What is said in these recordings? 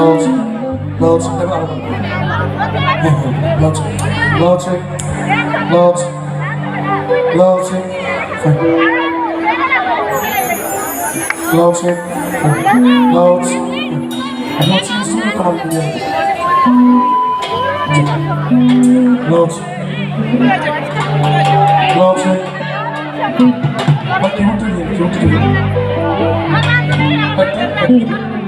Logic, logic, 내가 알아봐. logic, logic, logic, logic, logic, logic. Logic 있으면 또 나쁘네. Logic, logic. 맞게 혼자 얘기해, 혼자 얘기해. 맞게, 맞게.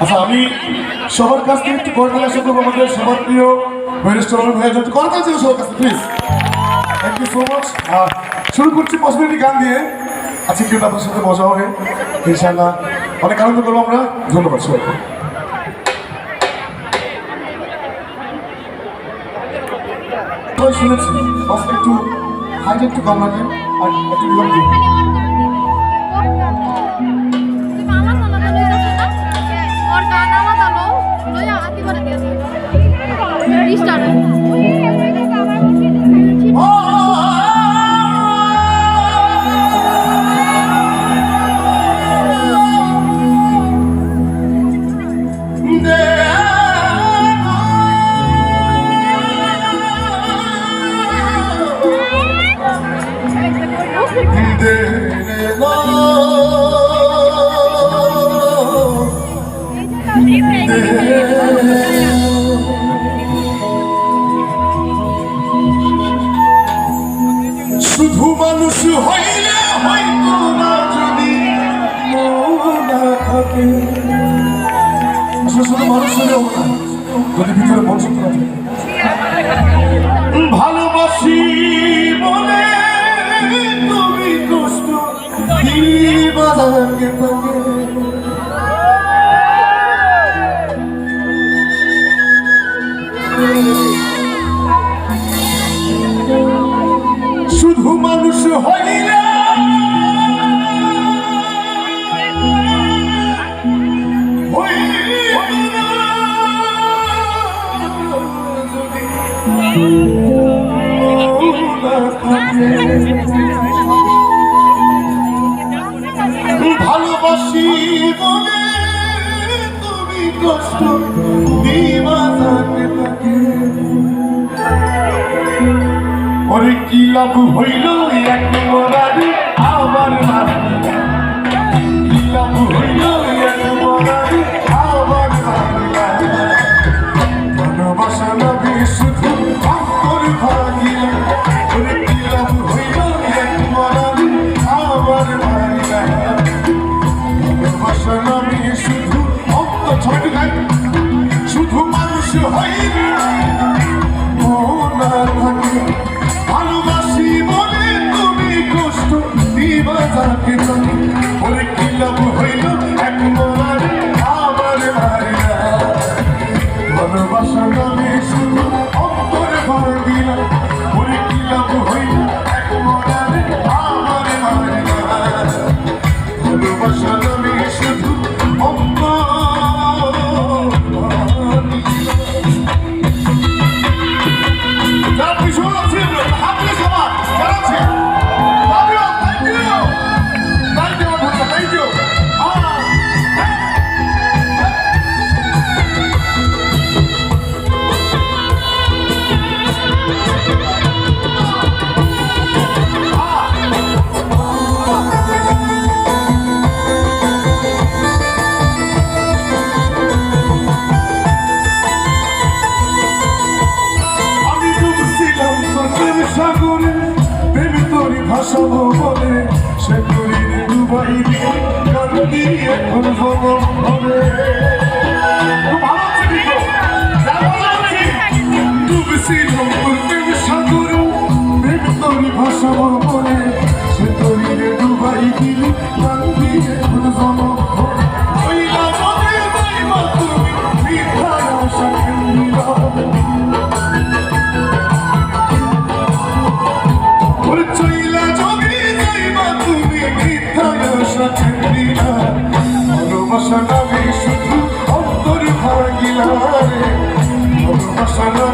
আচ্ছা আমি সবার কাছ থেকে একটু করতাল আশা করব আমাদের সবার প্রিয় অরুণ ভাইয়ের জন্য ছিল সবার কাছে please thank you so much শুরু করছি পশমিটি গান দিয়ে। আজকে কেউ আপনার সাথে মজা হবে ইনশাল্লাহ অনেক আনন্দ করব আমরা। ধন্যবাদ সবাইকে। শুনেছি। একটু হাইট একটু আর একটু Thank you. শুধু মানুষ হইলে ভালোবাসি বলে তুমি কষ্ট ওরে কি লাভ হইল? এক আমার মারিয়া যাকে জানি ওরে কি লাভ হইল? Sama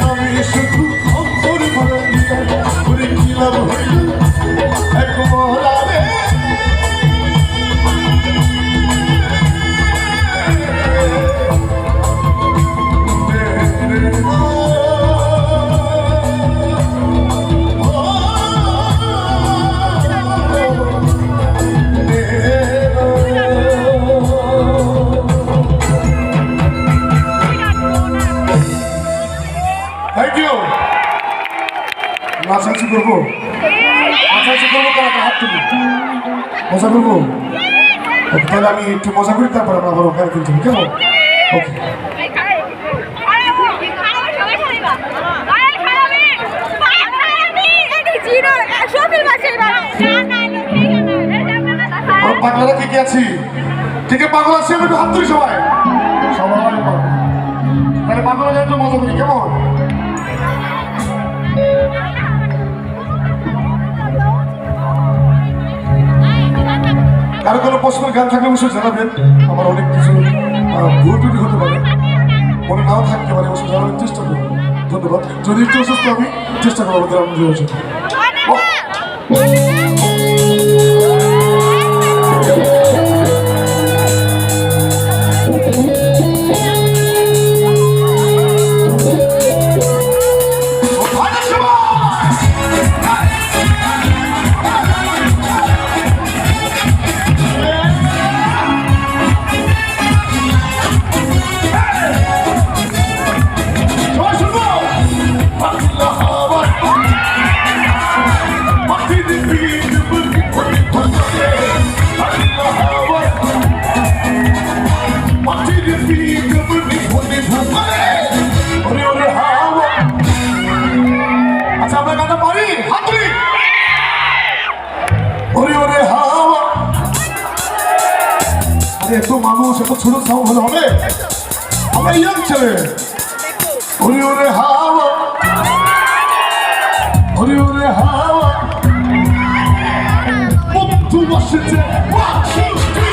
ভালোবাসার করব? নাচানাচি করব কারা হাত তুলি মজা করব? তাহলে আমি একটু মজা করি, তারপর আমরা আবার ওখানে কিনতে কেমন? ওকে। পাগলারা কে কে আছি? কে কে পাগল আছে? একটু হাত তুলি সবাই। সবাই তাহলে পাগলা একটু মজা করি, কেমন? কোনো প্রশ্নের গান থাকলে অবশ্যই জানাবেন। আমার অনেক কিছু ভুল টুটি হতে পারে। মনে নাও থাকতে পারে অবশ্যই জানাবেন চেষ্টা করব ধন্যবাদ। যদি একটু অসুস্থ আমি চেষ্টা করব আমাদের আমাদের আমরা ইয়ং ছেলে উনি ওরে হাওয়া। উনি ওরে হাওয়া। বন্ধু বসেছে। বসেছে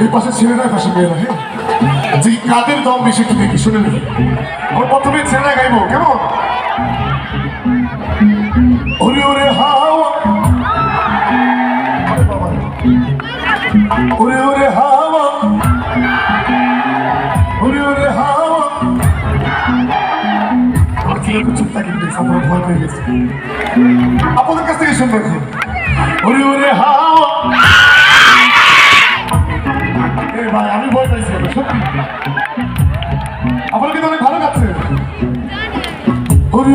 এই পাশে ছেলেরা পাশে মেয়েরা হ্যাঁ? যে কাদের দম বেশি একটু দেখি শুনে নেবে? আমার প্রথমে ছেলেরা গাইবো, কেমন? আপনাদের কাছ থেকে শুনবেন। ওরে ওরে হাওয়া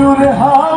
ওরে ওরে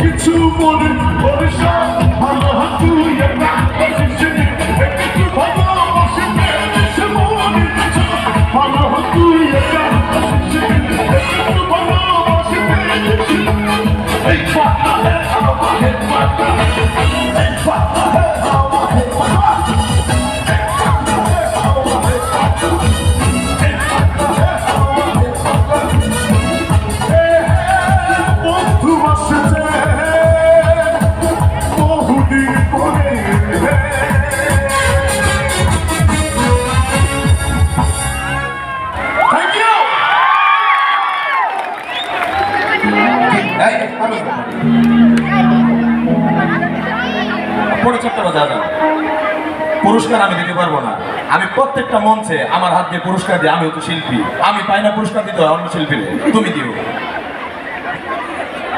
কিছু হতো পুরস্কার আমি দিতে পারব না। আমি প্রত্যেকটা মঞ্চে আমার হাত দিয়ে পুরস্কার দিই আমি তো শিল্পী। আমি পাই না পুরস্কার দিতে হয়, অন্য শিল্পী তুমি দিও।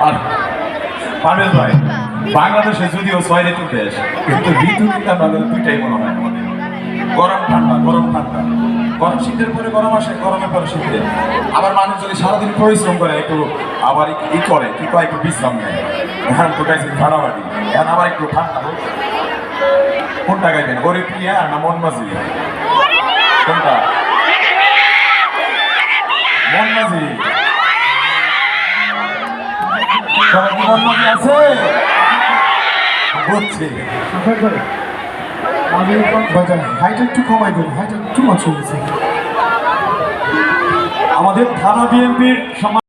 আর পারভেজ ভাই, বাংলাদেশে যদিও ছয় ঋতুর দেশ, কিন্তু ঋতু কিন্তু আমাদের দুইটাই মনে হয় আমাদের। গরম, ঠান্ডা গরম ঠান্ডা। গরম শীতের পরে গরম আসে, গরমের পরে শীতে। আবার মানুষ যদি সারাদিন পরিশ্রম করে, একটু আবার ই- করে, কি কয়, একটু বিশ্রাম নেয়। হ্যাঁ তো গাইছে ফাড়াবাড়ি এখন আবার একটু ঠান্ডা হোক। কোনটা? গাইবেন গরিব প্রিয়া না মন মাঝি কোনটা মন মাঝি একটু কমাই একটু মাছ আমাদের থানা বিএনপির